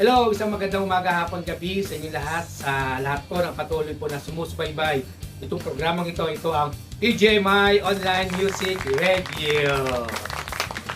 Hello, isang magandang umaga, hapon, gabi sa inyo lahat, sa lahat po ng patuloy po na sumusubaybay. Itong programang ito, ito ang EJMI Online Music Radio.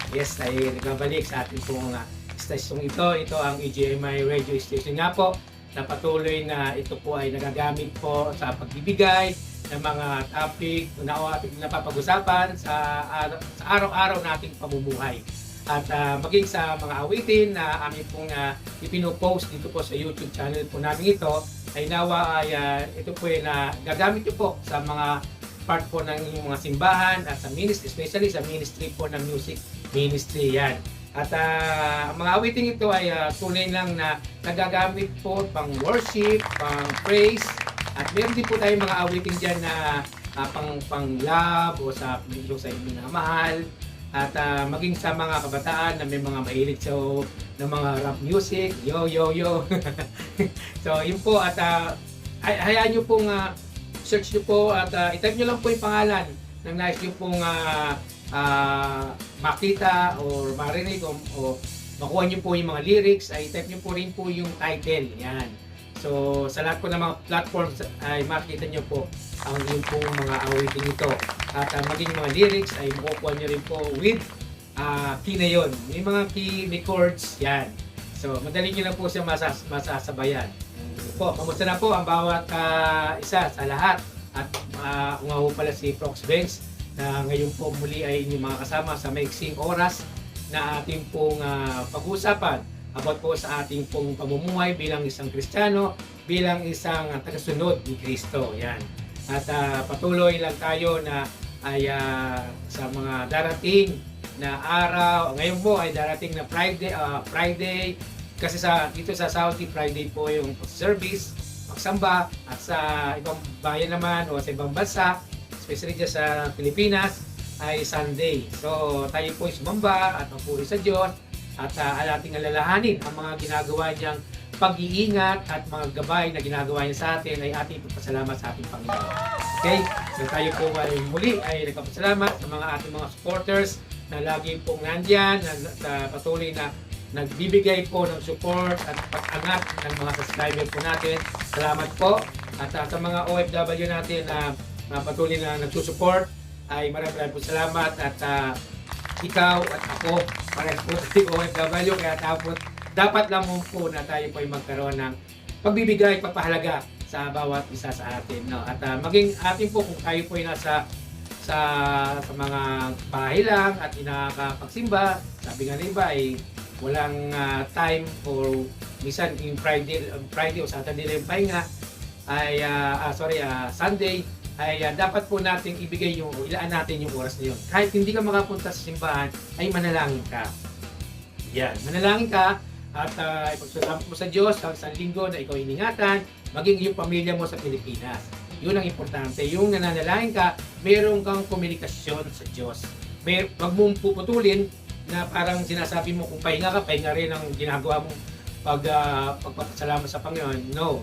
Yes, ay nagbabalik sa ating pong uh, station ito. Ito ang EJMI Radio Station nga po na patuloy na ito po ay nagagamit po sa pagbibigay ng mga topic na ating napapag-usapan sa, araw- sa araw-araw nating pamumuhay at ah, maging sa mga awitin na aming pong uh, ipinopost dito po sa YouTube channel po namin ito ay nawa ay ah, ito po ay na gagamit nyo po sa mga part po ng inyong mga simbahan at sa ministry, especially sa ministry po ng music ministry yan. At ah, ang mga awiting ito ay ah, tunay lang na nagagamit po pang worship, pang praise, at meron din po tayong mga awiting dyan na ah, pang, pang love o sa yung sa inyong minamahal at ah, maging sa mga kabataan na may mga mahilig sa ng mga rap music, yo yo yo. so yun po at hay- hayaan nyo pong ah, search nyo po at uh, itype nyo lang po yung pangalan ng nais nyo pong ah, ah, makita or marinig o, o makuha nyo po yung mga lyrics ay type nyo po rin po yung title. Yan. So, sa lahat po ng mga platforms ay makita nyo po ang yung pong mga awiting ito. At ah, maging mga lyrics ay makukuha nyo rin po with ah, key na yun. May mga key, may chords, yan. So, madali nyo lang po siya masas masasabayan. Po, kamusta na po ang bawat ah, isa sa lahat. At uh, nga po pala si Prox Benz na ngayon po muli ay inyong mga kasama sa maiksing oras na ating pong ah, pag-uusapan about po sa ating pong pamumuhay bilang isang Kristiyano, bilang isang tagasunod ni Kristo. Yan. At ah, patuloy lang tayo na ay ah, sa mga darating na araw. Ngayon po ay darating na Friday, ah, Friday kasi sa dito sa Saudi Friday po yung service, pagsamba at sa ibang bayan naman o sa ibang bansa, especially sa Pilipinas ay Sunday. So tayo po sumamba at magpuri sa Diyos at uh, ating alalahanin ang mga ginagawa niyang pag-iingat at mga gabay na ginagawa niya sa atin ay ating ipagpasalamat sa ating Panginoon. Okay? So tayo po ay muli ay nagpapasalamat sa mga ating mga supporters na lagi pong nandyan, na, na patuloy na nagbibigay po ng support at pag-angat ng mga subscriber po natin. Salamat po. At uh, sa mga OFW natin na na patuloy na nagsusupport ay maraming maraming po salamat at uh, ikaw at ako parang po tayo OFW kaya dapat dapat lang po na tayo po ay magkaroon ng pagbibigay, pagpahalaga sa bawat isa sa atin. No? At uh, maging atin po kung tayo po ay nasa sa sa mga bahay lang at nakakapagsimba, sabi nga ng iba ay walang ah, time or minsan yung Friday, Friday o Saturday lang yung pahinga ay ah, ah, sorry ah, Sunday ay ah, dapat po nating ibigay yung ilaan natin yung oras na yun. Kahit hindi ka makapunta sa simbahan ay manalangin ka. Yan, manalangin ka at uh, ipagsasabi mo sa Diyos sa isang linggo na ikaw iningatan, maging yung pamilya mo sa Pilipinas. Yun ang importante. Yung nananalangin ka, meron kang komunikasyon sa Diyos. May, wag mong puputulin na parang sinasabi mo kung pahinga ka, pahinga rin ang ginagawa mo pag uh, pagpapasalamat sa Panginoon. No,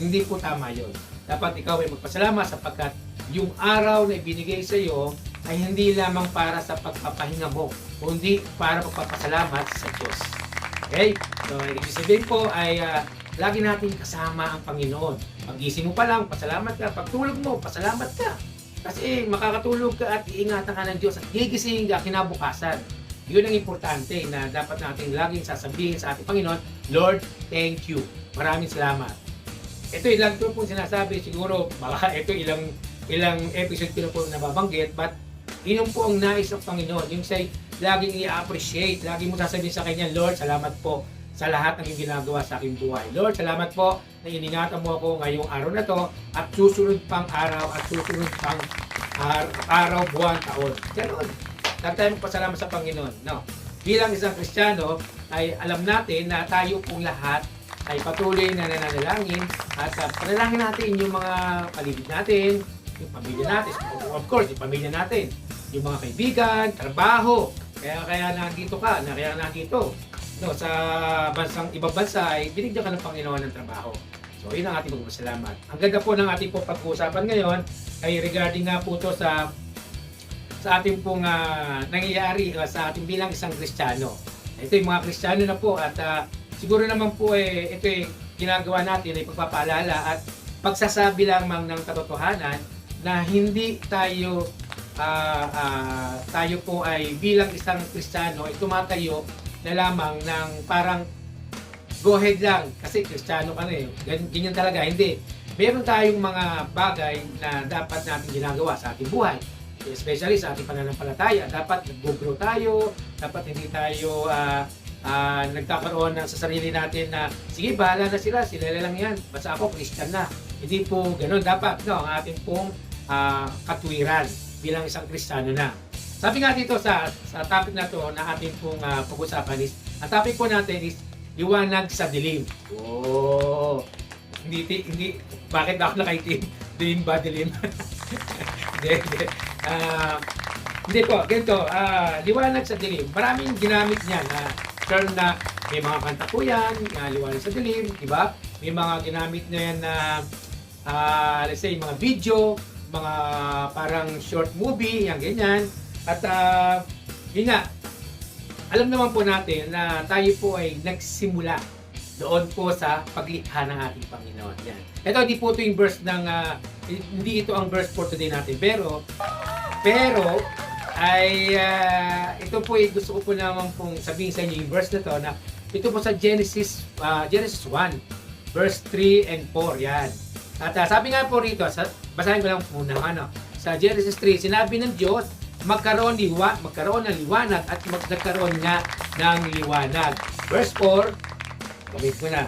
hindi po tama yun. Dapat ikaw ay magpasalamat sapagkat yung araw na ibinigay sa iyo ay hindi lamang para sa pagpapahinga mo, kundi para magpapasalamat sa Diyos. Okay? So, ibig sabihin po ay ah, lagi natin kasama ang Panginoon. Pagising mo pa lang, pasalamat ka. Pagtulog mo, pasalamat ka. Kasi makakatulog ka at iingatan ka ng Diyos at gigising ka kinabukasan. Yun ang importante na dapat natin laging sasabihin sa ating Panginoon, Lord, thank you. Maraming salamat. Ito ilang ito po sinasabi, siguro baka ito ilang ilang episode ko na po nababanggit, but yun po ang nais ng Panginoon. Yung say, laging i-appreciate, lagi mo sasabihin sa Kanya, Lord, salamat po sa lahat ng ginagawa sa aking buhay. Lord, salamat po na iningatan mo ako ngayong araw na to at susunod pang araw at susunod pang ar- araw, buwan, taon. Ganun. Lagi tayo magpasalamat sa Panginoon. No? Bilang isang Kristiyano, ay alam natin na tayo pong lahat ay patuloy na nananalangin at uh, panalangin natin yung mga paligid natin, yung pamilya natin, of course, yung pamilya natin, yung mga kaibigan, trabaho, kaya kaya nandito ka, na kaya nandito. No, sa bansang ibang bansa ay binigyan ka ng Panginoon ng trabaho. So, yun ang ating magpasalamat. Ang ganda po ng ating po pag-uusapan ngayon ay regarding nga po to sa sa ating pong ah, nangyayari ah, sa ating bilang isang Kristiyano. Ito yung mga Kristiyano na po at ah, siguro naman po eh, ito eh, ginagawa natin ay pagpapaalala at pagsasabi lamang ng katotohanan na hindi tayo ah, ah, tayo po ay bilang isang Kristiyano ay tumatayo na lamang ng parang go ahead lang kasi Kristiyano ka na eh. Gan- Ganyan talaga, hindi. Meron tayong mga bagay na dapat natin ginagawa sa ating buhay. Especially sa ating pananampalataya. Dapat nag-grow tayo, dapat hindi tayo ah, ah, nagkakaroon ng sa sarili natin na sige, bahala na sila, sila lang yan. Basta ako, Christian na. Hindi po ganun. Dapat, no, ang ating pong ah, katwiran bilang isang Kristiyano na. Sabi nga dito sa sa topic na to na ating pong ah, pag-usapan is, ang topic po natin is liwanag sa dilim. Oh. Hindi hindi bakit ako nakaitim? Dilim ba dilim? Hindi, hindi. Ah, hindi po, ganito, ah, liwanag sa dilim. Maraming ginamit niyan na term na may mga kanta po yan, na liwanag sa dilim, di ba? May mga ginamit na yan na ah, let's say mga video, mga parang short movie, yan ganyan. At ah, yun nga, alam naman po natin na tayo po ay nagsimula doon po sa paglikha ng ating Panginoon. Yan. Ito, di po ito yung verse ng, ah, hindi ito ang verse for today natin. Pero, pero, ay, ah, ito po ay gusto ko po naman pong sabihin sa inyo yung verse na to na ito po sa Genesis, ah, Genesis 1, verse 3 and 4. Yan. At ah, sabi nga po rito, sa, basahin ko lang muna ano, sa Genesis 3, sinabi ng Diyos, magkaroon liwa, magkaroon ng liwanag at magkaroon nga ng liwanag. Verse 4, Gawin ko na.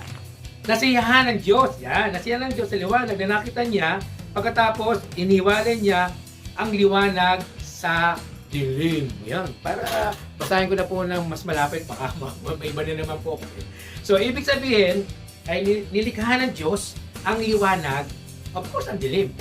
Nasiyahan ng Diyos. Yan, nasiyahan ng Diyos sa liwanag na nakita niya. Pagkatapos, iniwalay niya ang liwanag sa dilim. Yan. Para basahin ko na po ng mas malapit. Baka ma- ma- may iba na naman po. So, ibig sabihin, ay ni- nilikha ng Diyos ang liwanag. Of course, ang dilim.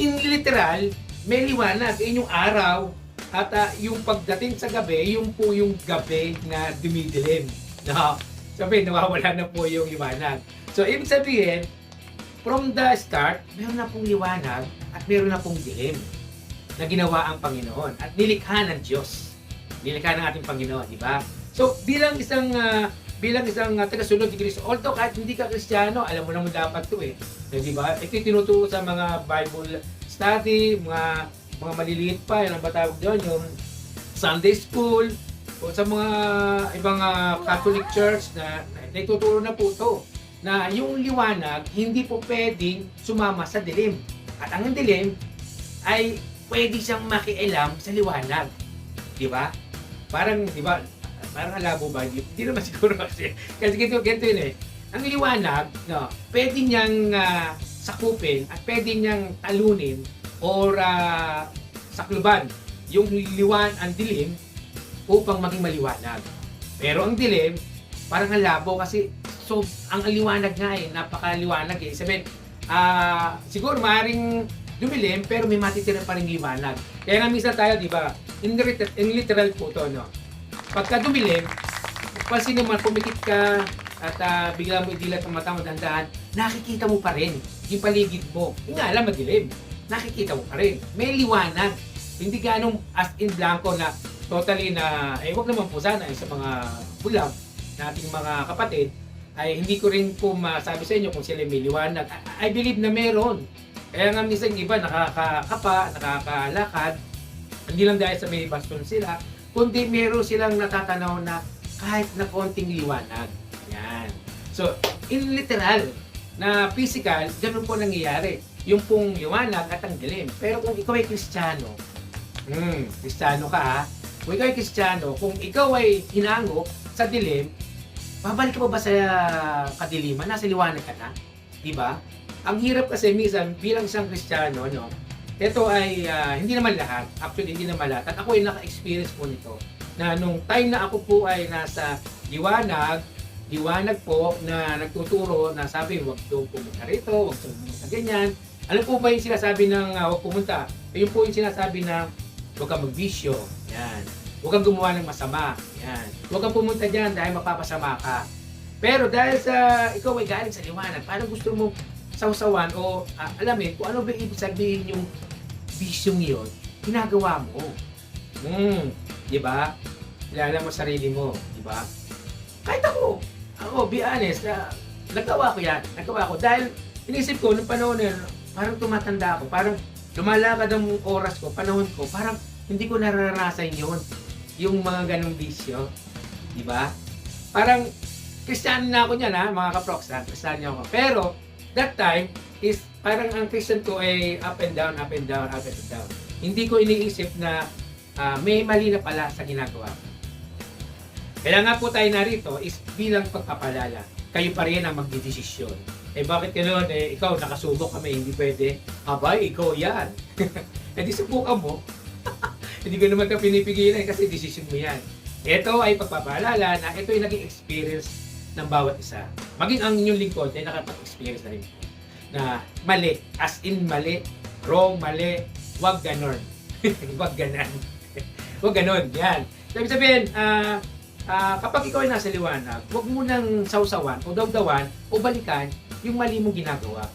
In literal, may liwanag. Yun yung araw. At ah, yung pagdating sa gabi, yung po yung gabi na dumidilim. No? Sabi, nawawala na po yung liwanag. So, ibig sabihin, from the start, meron na pong liwanag at meron na pong dilim na ginawa ang Panginoon at nilikha ng Diyos. Nilikha ng ating Panginoon, di ba? So, bilang isang ah, bilang isang uh, tagasunod ni Kristo, although kahit hindi ka Kristiyano, alam mo naman dapat 'to eh. Eh, Di ba? Ito yung tinuturo sa mga Bible study, mga mga maliliit pa, yan ang batawag doon, yung Sunday school, o sa mga ibang ah, Catholic Church na, na naituturo na po ito na yung liwanag hindi po pwedeng sumama sa dilim. At ang dilim ay pwede siyang makialam sa liwanag. Di ba? Parang, di ba, parang alabo ba? Hindi naman siguro kasi. Kasi ganito, ganito yun eh. Ang liwanag, no, pwede niyang ah, sakupin at pwede niyang talunin or ah, sakluban yung liwan, ang dilim upang maging maliwanag. Pero ang dilim, parang ang labo kasi so ang liwanag nga eh, napakaliwanag eh. Sabihin, ah siguro maaaring dumilim pero may matitira pa rin liwanag. Kaya nga minsan tayo, di ba, in, in literal po to, no? Pagka dumilim, pansin naman, pumikit ka at ah, bigla mo idilat ang mata mo dandahan, nakikita mo pa rin yung paligid mo. Yung nga alam, madilim. Nakikita mo pa rin. May liwanag. Hindi ganong as in blanco na totally na, eh wag naman po sana eh, sa mga bulag nating mga kapatid, ay hindi ko rin po masabi sa inyo kung sila may liwanag. I, I believe na meron. Kaya nga minsan iba nakakakapa, nakakalakad, hindi lang dahil sa may baston sila, kundi meron silang natatanaw na kahit na konting liwanag. Yan. So, in literal, na physical, ganun po nangyayari. Yung pong liwanag at ang dilim. Pero kung ikaw ay kristyano, hmm, kristyano ka ha, kung ikaw ay kristyano, kung ikaw ay hinango sa dilim, babalik ka pa ba sa kadiliman? Nasa liwanag ka na? Di ba? Ang hirap kasi minsan bilang isang kristyano, no, ito ay ah, hindi naman lahat. Actually, hindi naman lahat. At ako ay naka-experience po nito na nung time na ako po ay nasa liwanag, liwanag po na nagtuturo na sabi, huwag daw pumunta rito, huwag daw pumunta ganyan. Ano po ba yung sinasabi ng huwag pumunta? Yun po yung sinasabi na huwag kang magbisyo. Yan. Huwag kang gumawa ng masama. Yan. Huwag kang pumunta dyan dahil mapapasama ka. Pero dahil sa ikaw ay galing sa liwanag, paano gusto mo sausawan o ah, alamin kung ano ba ibig sabihin yung bisyong yun, ginagawa mo. Hmm, di ba? Kilala mo sarili mo, di ba? Kahit ako, ako be honest, na nagawa ko yan. Nagawa ko. Dahil inisip ko, nung panahon na yun, parang tumatanda ako. Parang lumalakad ang oras ko, panahon ko, parang hindi ko naranasan yun. Yung mga ganong bisyo. Di ba? Parang, Kristiyano na ako niyan ha, mga kaproks ha, Kristiyano ako. Pero, that time, is parang ang Christian ko ay up and down, up and down, up and down. Hindi ko iniisip na ah, may mali na pala sa ginagawa ko. Kaya nga po tayo narito is bilang pagpapalala. Kayo pa rin ang magdidesisyon. Eh bakit ganoon? Eh ikaw nakasubok kami, hindi pwede. Abay, ikaw yan. eh di subukan mo. hindi ko naman ka pinipigilan kasi desisyon mo yan. Ito ay pagpapaalala na ito ay naging experience ng bawat isa. Maging ang inyong lingkod ay nakapag-experience na rin. Na mali, as in mali, wrong, mali, wag ganon. wag ganon. wag ganon, yan. So, ibig sabihin, ah, Ah, kapag ikaw ay nasa liwanag, huwag mo nang sausawan o dawdawan o balikan yung mali mong ginagawa,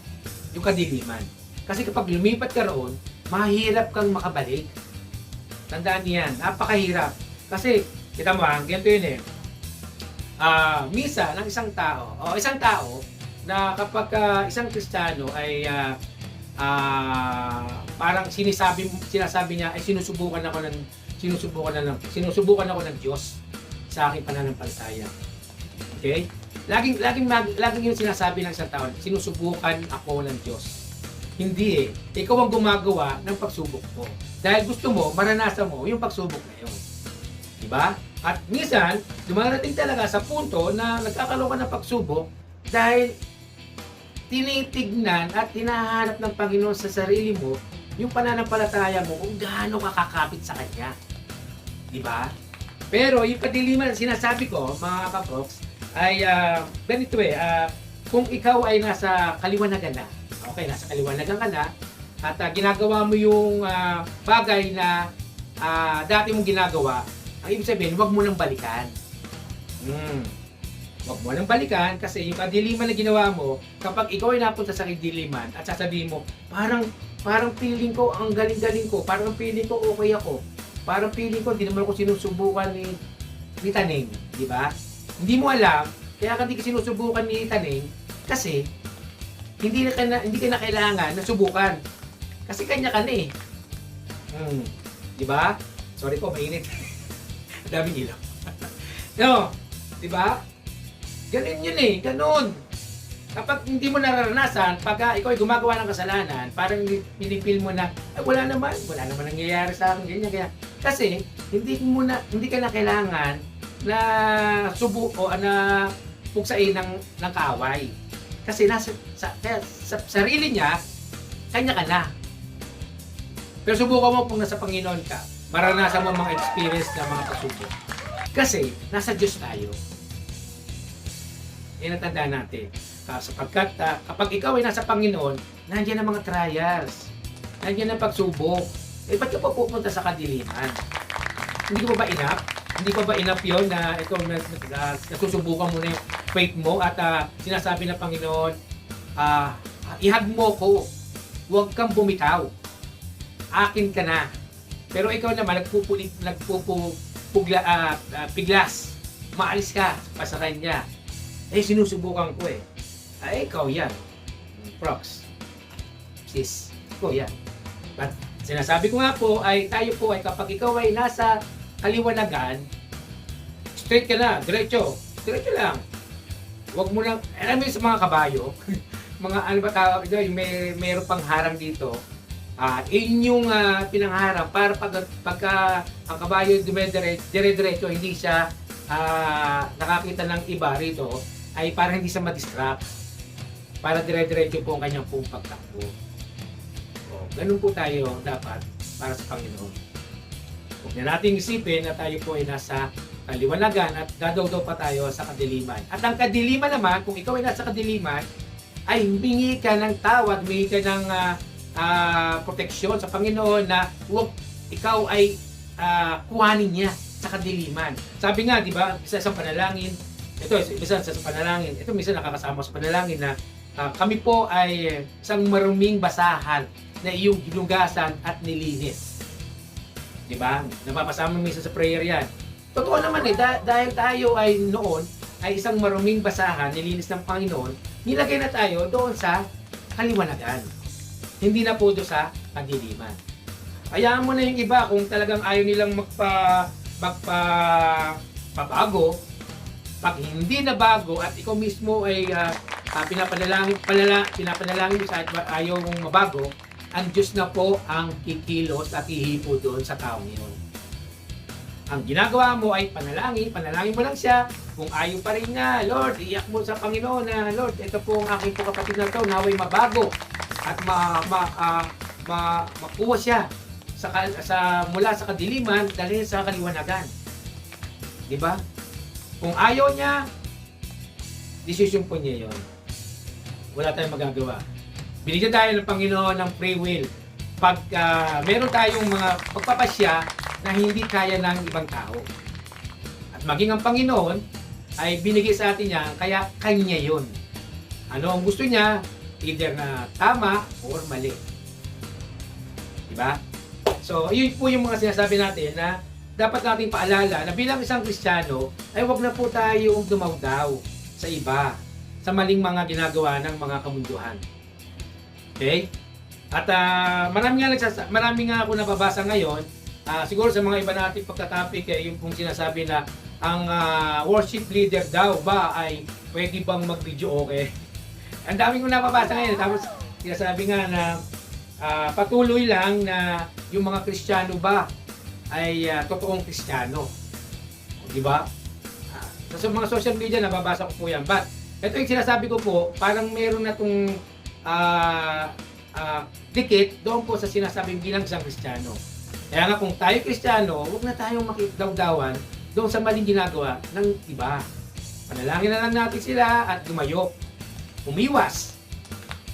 yung kadiliman. Kasi kapag lumipat ka roon, mahirap kang makabalik. Tandaan niyan, napakahirap. Kasi, kita mo ha, ganito yun eh. Ah, misa ng isang tao, o isang tao, na kapag ah, isang kristyano ay ah, ah, parang sinasabi sinasabi niya ay sinusubukan ako ng sinusubukan na ng sinusubukan ako ng Diyos sa aking pananampalataya. Okay? Laging laging mag- laging yung sinasabi ng isang tao, sinusubukan ako ng Diyos. Hindi eh. Ikaw ang gumagawa ng pagsubok mo. Dahil gusto mo, maranasan mo yung pagsubok na yun. Diba? At minsan, dumarating talaga sa punto na nagkakaroon ka ng pagsubok dahil tinitignan at hinahanap ng Panginoon sa sarili mo yung pananampalataya mo kung gaano ka kakapit sa Kanya. Di ba? Pero yung kadiliman, sinasabi ko, mga kaproks, ay ah, ganito eh, ah, kung ikaw ay nasa kaliwanagan na, okay, nasa kaliwanagan ka na, at ah, ginagawa mo yung ah, bagay na ah, dati mong ginagawa, ang ibig sabihin, huwag mo nang balikan. Hmm. Huwag mo nang balikan kasi yung kadiliman na ginawa mo, kapag ikaw ay napunta sa kadiliman at sasabihin mo, parang parang feeling ko ang galing-galing ko, parang feeling ko okay ako. Parang feeling ko hindi naman ako sinusubukan ni ni Taning, di ba? Hindi mo alam, kaya ka hindi ka sinusubukan ni Taning kasi hindi ka na hindi ka na kailangan na subukan. Kasi kanya ka na eh. Hmm. Di ba? Sorry po, mainit. Daming ilaw. no, di ba? Ganun yun eh, ganun. Kapag hindi mo nararanasan, pag ah, ikaw ay gumagawa ng kasalanan, parang pinipil mo na, ay, wala naman, wala naman nangyayari sa akin, ganyan, kaya. Kasi, hindi mo na, hindi ka na kailangan na subu o na puksain ng, ng kaaway. Kasi nasa, sa, kaya, sa, sarili niya, kanya ka na. Pero subukan mo kung nasa Panginoon ka, maranasan mo mga experience na mga pasubok. Kasi, nasa Diyos tayo. Yan ang tandaan natin. Uh, sapagkat ah, kapag ikaw ay nasa Panginoon, nandiyan ang mga trials. Nandiyan ang pagsubok. Eh, ba't ka pa pupunta sa kadiliman? Hindi ko ba enough? Hindi ko ba enough yun na ito na, nasusubukan mo na yung faith mo at ah, sinasabi ng Panginoon, ah, ihag mo ko. Huwag kang bumitaw. Akin ka na. Pero ikaw naman, nagpupulig, nagpupugla, ah, ah, piglas. Maalis ka pa sa kanya. Eh, sinusubukan ko eh. Ay, ikaw yan. Prox. Sis, ikaw yan. But, sinasabi ko nga po ay tayo po ay kapag ikaw ay nasa kaliwanagan, straight ka na, diretso. Diretso lang. Huwag mo lang, alam mo sa mga kabayo, mga ano ba tawag may, mayroon pang harang dito, ah yun yung ah, pinangharang para pag, pagka ang kabayo dire-diretso, hindi siya ah, nakakita ng iba rito, ay para hindi siya ma-distract. Para dire-diretso po ang kanyang pong pagtakbo. O, ganun po tayo dapat para sa Panginoon. Huwag na nating isipin na tayo po ay nasa kaliwanagan at dadawdaw pa tayo sa kadiliman. At ang kadiliman naman, kung ikaw ay nasa kadiliman, ay humingi ka ng tawad, humingi ka ng ah, ah, proteksyon sa Panginoon na huwag ikaw ay ah, kuhanin niya sa kadiliman. Sabi nga, di ba, isa sa panalangin, ito, isa sa panalangin, ito minsan nakakasama sa panalangin na ah, kami po ay isang maruming basahan na iyong ginugasan at nilinis. Di ba? Napapasama minsan sa prayer yan. Totoo naman eh, dah- dahil tayo ay noon, ay isang maruming basahan, nilinis ng Panginoon, nilagay na tayo doon sa kaliwanagan. Hindi na po doon sa kadiliman. Hayaan mo na yung iba kung talagang ayaw nilang magpa, magpa, pabago, pag hindi na bago at ikaw mismo ay uh, uh, pinapanalangin, panala, pinapanalangin sa ayaw mong mabago, ang Diyos na po ang kikilos at ihipo doon sa taong yun. Ang ginagawa mo ay panalangin, panalangin mo lang siya. Kung ayaw pa rin nga, Lord, iyak mo sa Panginoon na, Lord, ito po ang aking po kapatid na ito, naway mabago at ma, ma, ah, ma, makuha siya sa, sa mula sa kadiliman dahil sa kaliwanagan. Di ba? Kung ayaw niya, decision po niya yon. Wala tayong magagawa. Binigyan tayo ng Panginoon ng free will. Pag ah, meron tayong mga pagpapasya na hindi kaya ng ibang tao. At maging ang Panginoon ay binigay sa atin niya, kaya kanya yon. Ano ang gusto niya, either na tama or mali. Diba? So, yun po yung mga sinasabi natin na dapat nating paalala na bilang isang Kristiyano ay wag na po tayong dumawdaw sa iba sa maling mga ginagawa ng mga kamunduhan. Okay? At ah, marami nga nagsasa- marami nga ako nababasa ngayon, ah, siguro sa mga iba nating pagka-topic eh, yung pong sinasabi na ang ah, worship leader daw ba ay pwede bang mag-video okay? Ang dami kong nababasa ngayon. Tapos sinasabi nga na ah, patuloy lang na yung mga Kristiyano ba ay ah, totoong Kristiyano. Di ba? Ah, sa mga social media nababasa ko po yan. But ito yung sinasabi ko po, parang meron na itong ah, ah, dikit doon po sa sinasabing bilang isang Kristiyano. Kaya nga kung tayo Kristiyano, huwag na tayong makidawdawan doon sa maling ginagawa ng iba. Panalangin na lang natin sila at lumayo. Umiwas.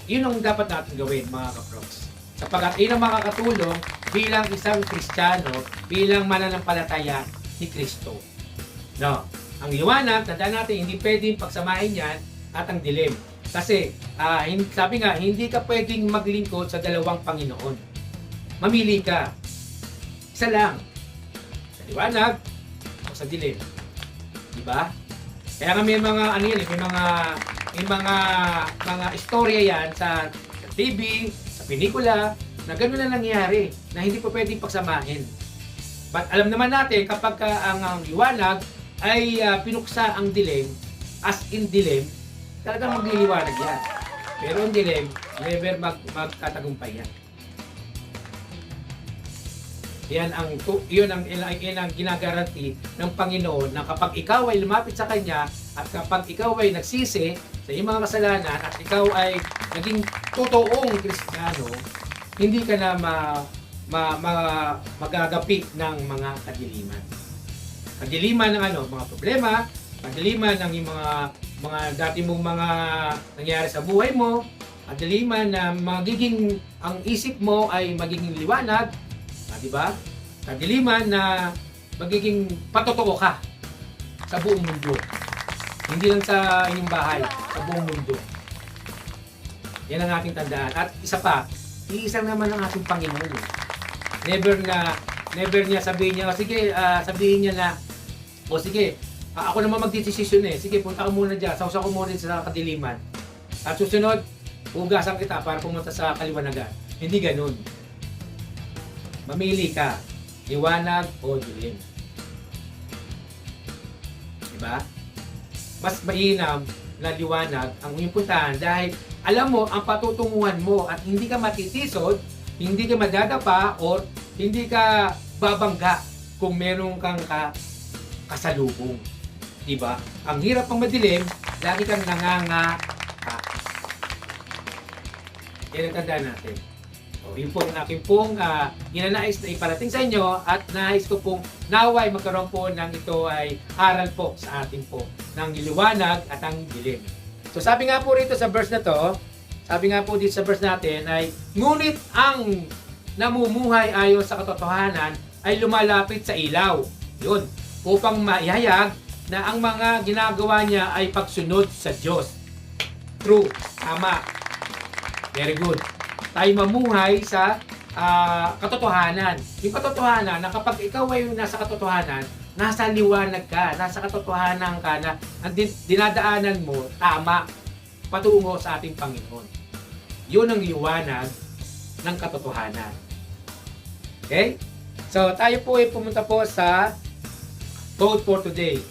Yun ang dapat natin gawin mga kaproks. Sapagkat yun ang makakatulong bilang isang Kristiyano, bilang mananampalataya ni Kristo. No. Ang liwanag, tandaan natin, hindi pwedeng pagsamahin yan at ang dilim. Kasi, hin- sabi nga, hindi ka pwedeng maglingkod sa dalawang Panginoon. Mamili ka. Isa lang. Sa liwanag o sa dilim. Di ba? Kaya nga may mga, ano yan, eh, may mga, may mga, mga istorya yan sa, sa TV, sa pelikula, na gano'n na nangyari, na hindi pa pwedeng pagsamahin. But alam naman natin, kapag ka ang, ang liwanag ay ah, pinuksa ang dilim, as in dilim, talagang magliliwanag yan. Pero ang dilim, never mag, magtatagumpay yan. Yan ang yun ang yan, ang ginagaranti ng Panginoon na kapag ikaw ay lumapit sa kanya at kapag ikaw ay nagsisi sa iyong mga kasalanan at ikaw ay naging totoong Kristiyano, hindi ka na ma, ma, ma, magagapi ng mga kadiliman. Kadiliman ng ano, mga problema, kadiliman ng mga mga dati mong mga nangyari sa buhay mo, kadiliman na magiging ang isip mo ay magiging liwanag, di ba? Kadiliman na magiging patotoo ka sa buong mundo. Hindi lang sa inyong bahay, sa buong mundo. Yan ang ating tandaan. At isa pa, iisa naman ang ating Panginoon. Never na, never niya sabihin niya, "O, sige, ah, sabihin niya na, o sige, ah, ako naman magdesisyon eh. Sige, punta ka muna dyan, sausa ko muna sa kadiliman. At susunod, hugasan kita para pumunta sa kaliwanagan. Hindi ganun. Mamili ka, liwanag o dilim. Diba? Mas mainam na liwanag ang iyong puntahan dahil alam mo ang patutunguhan mo at hindi ka matitisod, hindi ka madadapa or hindi ka babangga kung meron kang ka, kasalubong. Diba? Ang hirap pang madilim, lagi kang nanganga. Yan ang tandaan natin. So, yun po ang aking pong uh, ginanais na iparating sa inyo at nais ko pong naway magkaroon po ng ito ay aral po sa ating po ng liwanag at ang dilim. So sabi nga po rito sa verse na to, sabi nga po dito sa verse natin ay ngunit ang namumuhay ayon sa katotohanan ay lumalapit sa ilaw. Yun, upang maihayag na ang mga ginagawa niya ay pagsunod sa Diyos. True, tama. Very good tayo mamuhay sa ah, katotohanan. Yung katotohanan na kapag ikaw ay nasa katotohanan, nasa liwanag ka, nasa katotohanan ka na ang din- dinadaanan mo, tama, patungo sa ating Panginoon. Yun ang liwanag ng katotohanan. Okay? So, tayo po ay pumunta po sa quote for today.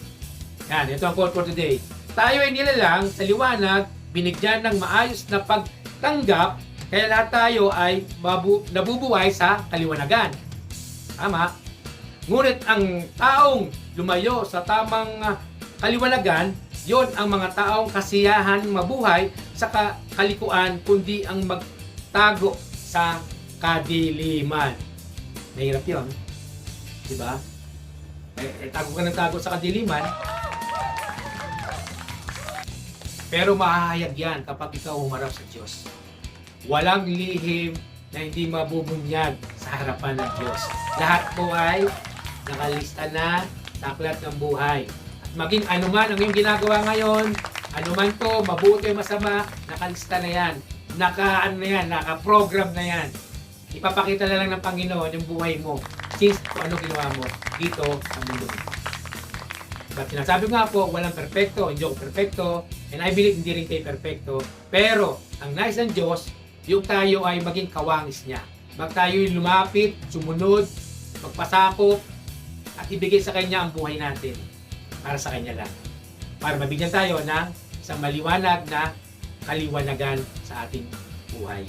Yan, ito ang quote for today. Tayo ay nilalang sa liwanag, binigyan ng maayos na pagtanggap, kaya lahat tayo ay mabu- nabubuhay sa kaliwanagan. Tama? Ngunit ang taong lumayo sa tamang ah, kaliwanagan, yon ang mga taong kasiyahan mabuhay sa ka- kalikuan, kundi ang magtago sa kadiliman. Mahirap yun. Di ba? Eh, eh, tago ka ng tago sa kadiliman. Pero mahahayag yan kapag ikaw humarap sa Diyos. Walang lihim na hindi mabubunyag sa harapan ng Diyos. Lahat po ay nakalista na sa aklat ng buhay. At maging anuman ang iyong ginagawa ngayon, anuman to, mabuti o masama, nakalista na yan. Naka, ano na yan, naka-program na yan. Ipapakita na lang ng Panginoon yung buhay mo. Since kung ano ginawa mo dito sa mundo. But sinasabi ko nga po, walang perfecto, hindi ako perfecto, and I believe hindi rin kayo perfecto. Pero, ang nais ng Diyos, yung tayo ay maging kawangis niya. Mag tayo lumapit, sumunod, magpasakop, at ibigay sa Kanya ang buhay natin para sa Kanya lang. Para mabigyan tayo ng isang maliwanag na kaliwanagan sa ating buhay.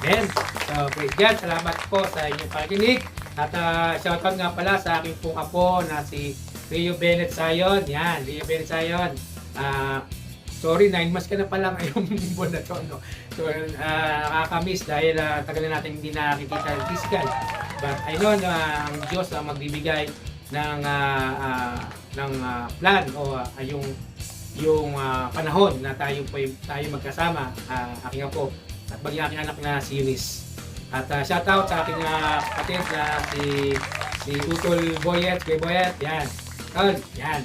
Amen. So, praise God. Salamat po sa inyong pakikinig. At uh, shoutout nga pala sa aking pong apo na si Rio Bennett Sayon. Yan, Rio Bennett Sayon. Ah, sorry, 9 months ka na pala ngayong buwan na to. No? So, ah, nakakamiss dahil uh, tagal na natin hindi nakikita yung physical. But I know na ang Diyos ang magbibigay ng ah, ah, ng ah, plan o ah, yung yung ah, panahon na tayo po tayo magkasama ah, aking apo at bagi aking anak na si Eunice. At uh, shout out sa aking uh, kapatid na si si Utol Boyet, kay Boyet, yan. Tol, yan.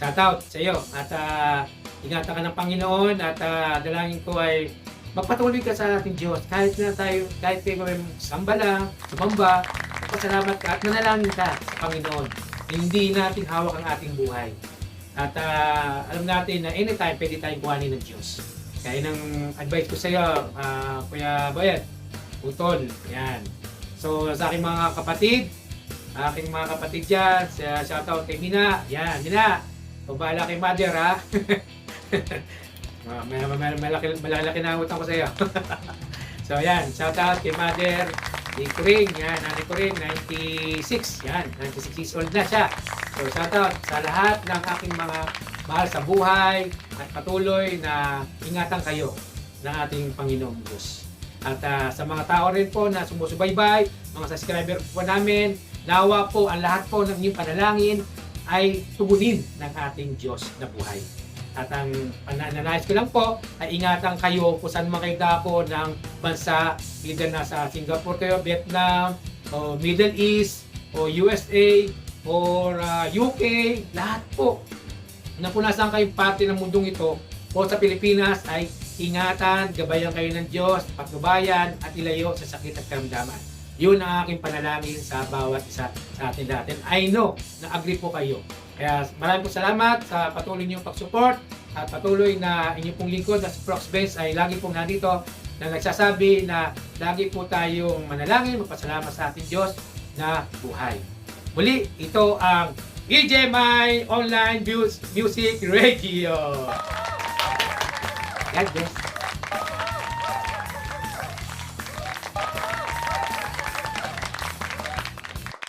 Shout out sa iyo. At uh, ingatan ka ng Panginoon at uh, dalangin ko ay magpatuloy ka sa ating Diyos. Kahit na tayo, kahit kayo may samba lang, sumamba, pasalamat ka at manalangin ka sa Panginoon. Hindi natin hawak ang ating buhay. At ah, alam natin na anytime pwede tayong kuhanin ng Diyos. Kaya ng advice ko sa iyo, ah, Kuya Boyet, utol, yan. So sa aking mga kapatid, aking mga kapatid dyan, shoutout kay Mina, yan, Mina, pabala kay Mother ha. Ah, may, may, malaki, malaki na utang ko sa iyo. so yan, shoutout kay Mother, ni Kuring, yan, nanay Kuring, 96, yan, 96 years old na siya. So shoutout sa lahat ng aking mga mahal sa buhay at patuloy na ingatan kayo ng ating Panginoong Diyos. At ah, sa mga tao rin po na sumusubaybay, mga subscriber po namin, nawa po ang lahat po ng inyong panalangin ay tugunin ng ating Diyos na buhay. At ang pananais ko lang po ay ingatan kayo kung saan man kayo dako ng bansa, either nasa Singapore kayo, Vietnam, o Middle East, o USA, or ah, UK, lahat po na kung nasaan kayong parte ng mundong ito o sa Pilipinas ay ingatan, gabayan kayo ng Diyos, patnubayan at ilayo sa sakit at karamdaman. Yun ang aking panalangin sa bawat isa sa atin. And I know na agree po kayo. Kaya maraming po salamat sa patuloy niyong pag-support at patuloy na inyong pong lingkod na si Prox ay lagi pong nandito na nagsasabi na lagi po tayong manalangin, magpasalamat sa ating Diyos na buhay. Muli, ito ang EJMI Online Mus- Music Radio. God bless.